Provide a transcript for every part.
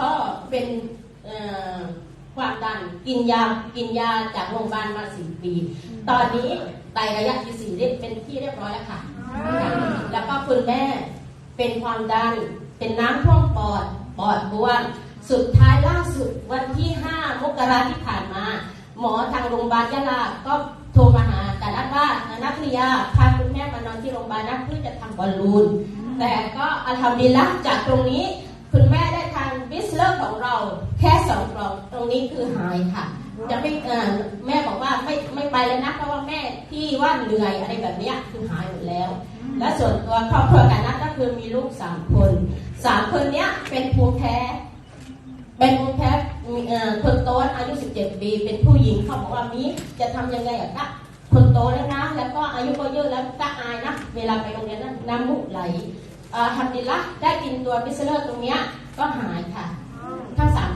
พ่อเป็นความดันกินยากินยาจากโรงพยาบาลมาสี่ปี ตอนนี้ไตระยะที่สี่เป็นที่เรียบร้อยแล้วค่ะ แล้วก็คุณแม่เป็นความดันเป็นน้ำท่วมปอดปอดบวมสุดท้ายล่าสุดวันที่ห้ามกราที่ผ่านมา หมอทางโรงพยาบาลยะลาก็โทรมาหาแต่รับว่านักเรียาพาคุณแม่มานอนที่โรงพยาบาลนะเพื่อจะทำบอลลูน แต่ก็อาทำดีละจากตรงนี้คุณแม่ได้ รงนี้คือหายค่ะ จะไม่แม่บอกว่าไม่ไม่ไปแล้วนะเพราะว่าแม่ที่ว่าเหนื่อยอะไรแบบเนี้ยคือหายหมดแล้ว และส่วนตัวครอบครัวกันนัทก็คือมีลูกสามคนสามคนเนี้ยเป็นภูมิแพ้เป็นภูมิแพ้คนโตอายุ 17 ปีเป็นผู้หญิงเขาบอกว่ามีจะทำยังไงอะกะคนโตแล้วนะแล้วก็อายุก็เยอะแล้วก็อายนะเวลาไปโรงเรียนนะน้ำมูกไหลทำดีละได้กินตัวบิสเลอร์ตรงเนี้ยก็หายค่ะ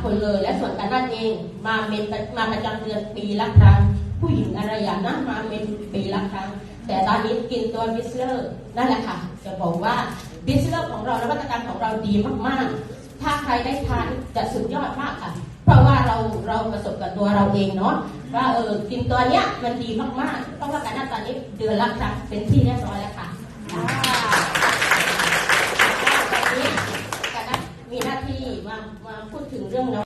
คนเลย และส่วนกันนั่นเองมาเป็นมาประจำเดือนปีละครั้ง ผู้หญิงอะไรอย่างนั้นมาเป็นปีละครั้ง แต่ตอนนี้กินตัวบิสเลอร์นั่นแหละค่ะ จะบอกว่าบิสเลอร์ของเรานวัตกรรมของเราดีมากๆ ถ้าใครได้ทานจะสุดยอดมากค่ะ เพราะว่าเราเราประสบกับตัวเราเองเนาะว่าเออกินตัวเนี้ยมันดีมากๆ เพราะว่าการนั้นตอนนี้เดือนละครั้งเป็นที่เรียบร้อยแล้วค่ะตอนนี้การนั้นมีหน้าที่มามาพูดถึงเรื่องน้